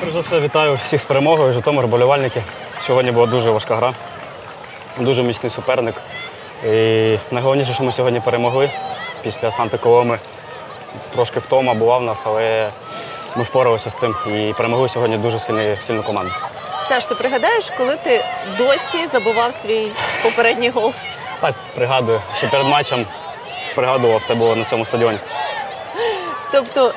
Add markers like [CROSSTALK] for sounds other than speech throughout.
Перш за все, вітаю всіх з перемогою, Житомир, болівальники. Сьогодні була дуже важка гра, дуже міцний суперник. І найголовніше, що ми сьогодні перемогли після Санти Коломи. Трошки втома була в нас, але ми впоралися з цим і перемогли сьогодні дуже сильну, сильну команду. Саш, ти пригадаєш, коли ти досі забував свій попередній гол? Так, пригадую, ще перед матчем пригадував, це було на цьому стадіоні. Тобто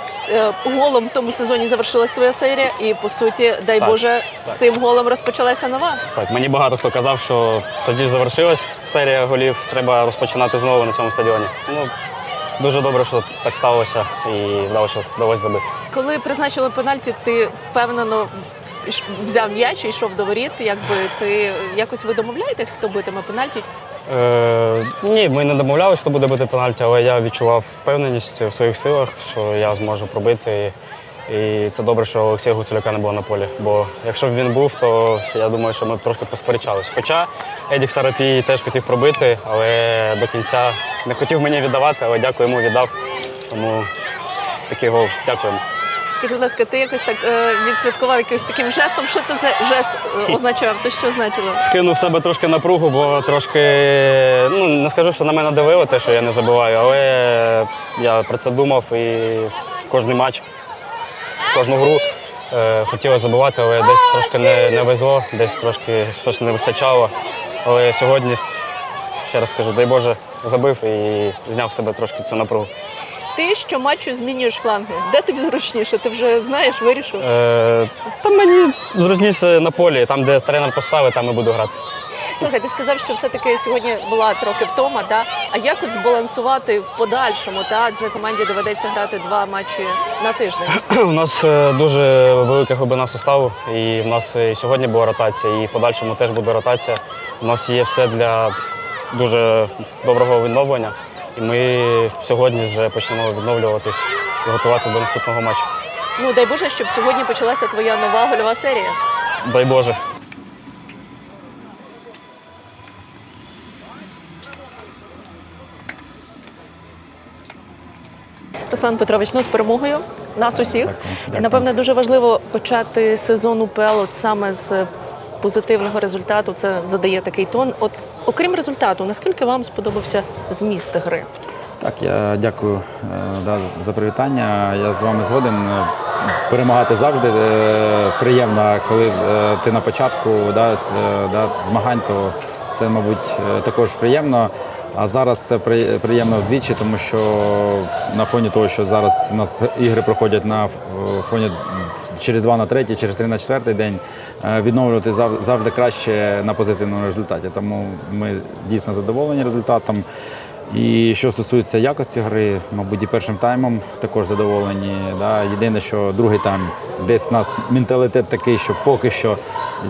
голом в тому сезоні завершилась твоя серія, і по суті, дай Так, Боже, так. цим голом розпочалася нова. Так, мені багато хто казав, що тоді ж завершилась серія голів, треба розпочинати знову на цьому стадіоні. Ну, дуже добре, що так сталося і вдалося, вдалося забити. Коли призначили пенальті, ти впевнено йш- взяв м'яч і йшов до воріт. Якби ти якось ви домовляєтесь, хто битиме пенальті? Е, ні, ми не домовлялися, хто буде бити пенальті, але я відчував впевненість в своїх силах, що я зможу пробити. І це добре, що Олексія Гуцуляка не було на полі. Бо якщо б він був, то я думаю, що ми б трошки посперечались. Хоча Едік Сарапій теж хотів пробити, але до кінця не хотів мені віддавати, але дякую йому віддав. Тому такий гол. Дякуємо. Скажи, будь ласка, ти якось так е, відсвяткував якимось таким жестом? Що то це жест е, означав? То що значило? Скинув себе трошки напругу, бо трошки ну не скажу, що на мене давило те, що я не забуваю, але я про це думав і кожний матч, кожну гру е, хотілося забувати, але десь трошки не, не везло, десь трошки щось не вистачало. Але сьогодні, ще раз скажу, дай Боже, забив і зняв себе трошки цю напругу. Ти щоматчу змінюєш фланги. Де тобі зручніше? Ти вже знаєш, вирішив? Е, та мені зрозуміється на полі, там, де тренер поставить, там і буду грати. Слухай, ти сказав, що все-таки сьогодні була трохи втома, да? а як от збалансувати в подальшому? Та? Адже команді доведеться грати два матчі на тиждень. [CLEARS THROAT] У нас е, дуже велика глибина составу, і в нас і сьогодні була ротація, і в подальшому теж буде ротація. У нас є все для дуже доброго відновлення. І ми сьогодні вже почнемо відновлюватись і готуватися до наступного матчу. Ну дай Боже, щоб сьогодні почалася твоя нова гольова серія. Дай Боже. Руслан Петрович, ну з перемогою нас усіх. І, напевне, дуже важливо почати сезон УПЛ от саме з позитивного результату. Це задає такий тон. От окрім результату, наскільки вам сподобався зміст гри? Так, я дякую е, да, за привітання. Я з вами згоден. Е, Перемагати завжди е, приємно, коли ти на початку да, да, змагань, то це, мабуть, також приємно. А зараз це приємно вдвічі, тому що на фоні того, що зараз у нас ігри проходять на фоні через два на третій, через три на четвертий день, е, відновлювати завжди краще на позитивному результаті. Тому ми дійсно задоволені результатом. І що стосується якості гри, мабуть, і першим таймом також задоволені. Да. Єдине, що другий тайм десь у нас менталітет такий, що поки що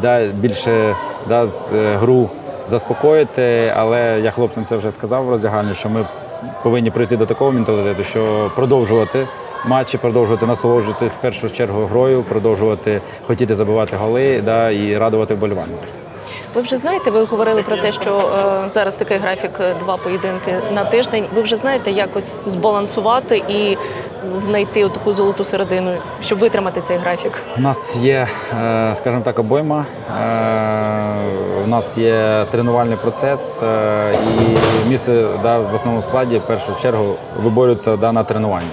да, більше да, е, гру заспокоїти. Але я хлопцям це вже сказав в роздягальні, що ми повинні прийти до такого менталітету, що продовжувати матчі, продовжувати насолоджуватись в першу чергу грою, продовжувати хотіти забивати голи да, і радувати вболівальників. Ви вже знаєте, ви говорили про те, що е, зараз такий графік е, два поєдинки на тиждень. Ви вже знаєте, якось збалансувати і знайти таку золоту середину, щоб витримати цей графік. У нас є, е, скажімо так, обойма. е, У нас є тренувальний процес, е, і місце да, в основному складі в першу чергу виборюється да, на тренуванні.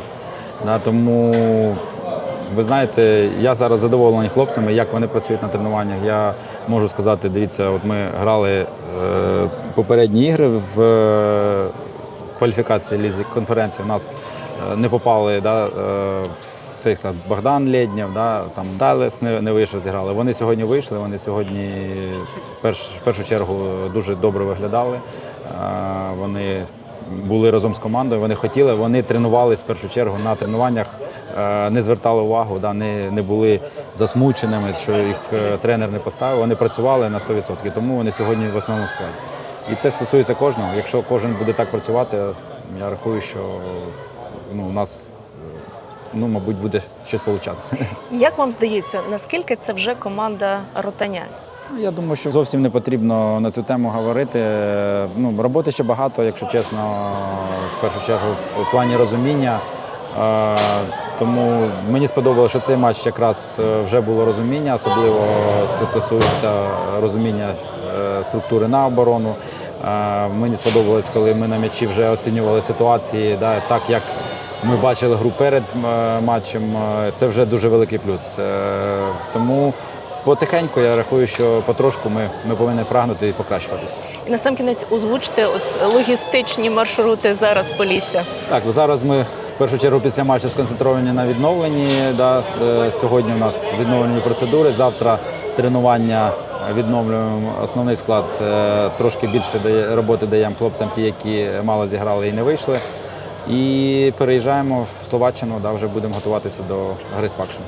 Да, Тому ви знаєте, я зараз задоволений хлопцями, як вони працюють на тренуваннях. Я можу сказати, дивіться, от ми грали е, попередні ігри в е, кваліфікації лізі конференції. У нас е, не попали да, е, в цей склад Богдан Лєднєв, да, там Далес не, не вийшов, зіграли. Вони сьогодні вийшли, вони сьогодні перш, в першу чергу дуже добре виглядали. Е, Вони були разом з командою, вони хотіли, вони тренувалися в першу чергу на тренуваннях, е, не звертали увагу, да, не, не були засмученими, що їх е, тренер не поставив. Вони працювали на 100%, тому вони сьогодні в основному складі. І це стосується кожного. Якщо кожен буде так працювати, я рахую, що ну, у нас, ну, мабуть, буде щось получатися. Як вам здається, наскільки це вже команда ротаня? Ну, Я думаю, що зовсім не потрібно на цю тему говорити. Ну, роботи ще багато, якщо чесно, в першу чергу, в плані розуміння. Тому мені сподобалося, що цей матч якраз е, вже було розуміння, особливо це стосується розуміння е, структури на оборону. Мені сподобалось, коли ми на м'ячі вже оцінювали ситуації, да, так як ми бачили гру перед е, матчем. Це вже дуже великий плюс. Тому потихеньку я рахую, що потрошку ми, ми повинні прагнути і покращуватися. І на сам кінець озвучте от логістичні маршрути зараз Полісся. Так, зараз ми в першу чергу після матчу сконцентровані на відновленні. Да. Е, Сьогодні у нас відновлені процедури. Завтра тренування відновлюємо основний склад. е, Трошки більше роботи даємо хлопцям, ті, які мало зіграли і не вийшли. І переїжджаємо в Словаччину, да, вже будемо готуватися до гри з Пакшем.